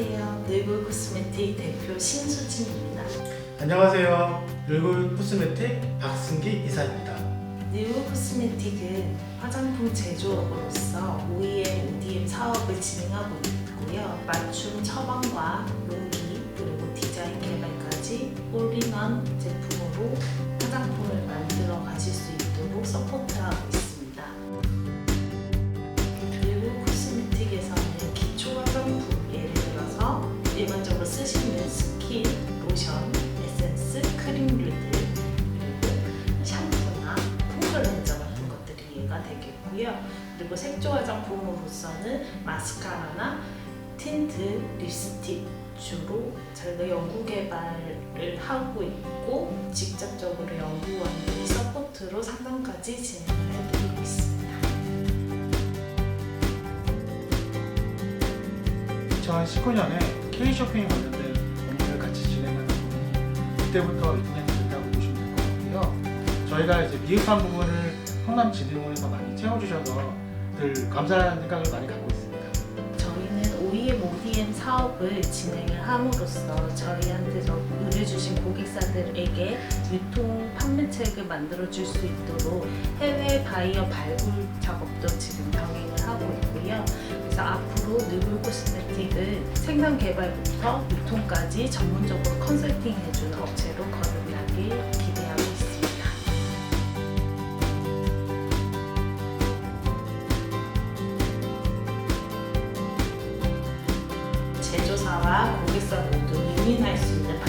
안녕하세요. 늘골 코스메틱 대표 신수진입니다. 안녕하세요. 늘골 코스메틱 박승기 이사입니다. 늘골 코스메틱은 화장품 제조업으로서 OEM, ODM 사업을 진행하고 있고요. 맞춤 처방과 용기 그리고 디자인 개발까지 올인원 제품으로 화장품을 만들어 가실 수 있도록 서포트하고 있습니다. 되겠고요. 그리고 색조 화장품으로서는 마스카라나 틴트, 립스틱 주로 저희가 연구 개발을 하고 있고 직접적으로 연구원들이 서포트로 상담까지 진행을 해드리고 있습니다. 2019년에 K-쇼핑 관련된 업무를 같이 진행하는 부분이 그때부터 인연이 됐다고 보시면 될 것 같고요. 저희가 이제 미흡한 부분을 성남진흥원에서 많이 채워주셔서 늘 감사한 생각을 많이 갖고 있습니다. 저희는 OEM, ODM 사업을 진행을 함으로써 저희한테서 의뢰 주신 고객사들에게 유통 판매책을 만들어 줄 수 있도록 해외 바이어 발굴 작업도 지금 병행을 하고 있고요. 그래서 앞으로 느블 코스메틱은 생산 개발부터 유통까지 전문적으로 컨설팅 해주는 업체로 거듭나길 아, 녹차와 고객사 모두 유인할 수 있는